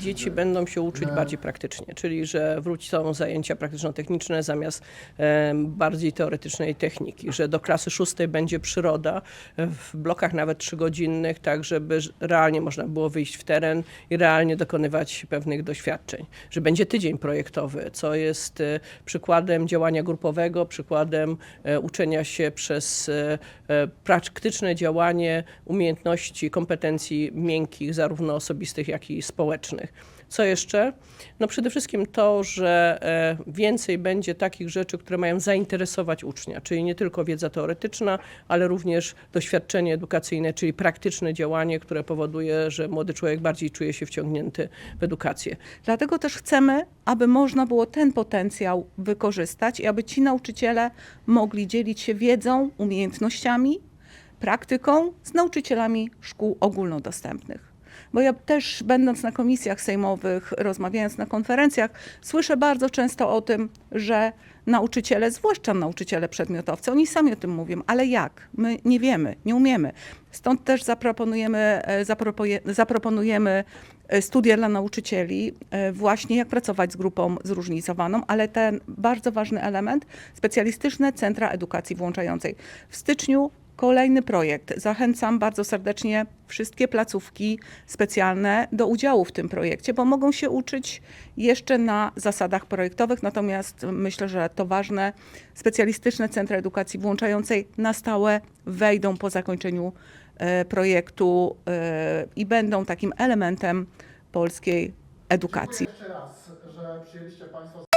Dzieci będą się uczyć E. bardziej praktycznie, czyli że wrócą zajęcia praktyczno-techniczne zamiast bardziej teoretycznej techniki, że do klasy szóstej będzie przyroda w blokach nawet trzygodzinnych, tak żeby realnie można było wyjść w teren i realnie dokonywać pewnych doświadczeń, że będzie tydzień projektowy, co jest e, przykładem działania grupowego, przykładem e, uczenia się przez e, praktyczne działanie umiejętności, kompetencji miękkich, zarówno osobistych, jak i społecznych. Co jeszcze? No przede wszystkim to, że e, więcej będzie takich rzeczy, które mają zainteresować ucznia, czyli nie tylko wiedza teoretyczna, ale również doświadczenie edukacyjne, czyli praktyczne działanie, które powoduje, że młody człowiek bardziej czuje się wciągnięty w edukację. Dlatego też chcemy, aby można było ten potencjał wykorzystać i aby ci nauczyciele mogli dzielić się wiedzą, umiejętnościami, praktyką z nauczycielami szkół ogólnodostępnych. Bo ja też, będąc na komisjach sejmowych, rozmawiając na konferencjach, słyszę bardzo często o tym, że nauczyciele, zwłaszcza nauczyciele przedmiotowcy, oni sami o tym mówią, ale jak? My nie wiemy, nie umiemy. Stąd też zaproponujemy, e, zaproponujemy e, studia dla nauczycieli, e, właśnie jak pracować z grupą zróżnicowaną, ale ten bardzo ważny element, specjalistyczne centra edukacji włączającej. W styczniu kolejny projekt. Zachęcam bardzo serdecznie wszystkie placówki specjalne do udziału w tym projekcie, bo mogą się uczyć jeszcze na zasadach projektowych, natomiast myślę, że to ważne, specjalistyczne centra edukacji włączającej na stałe wejdą po zakończeniu e, projektu e, i będą takim elementem polskiej edukacji. Dziękuję jeszcze raz, że przyjęliście Państwo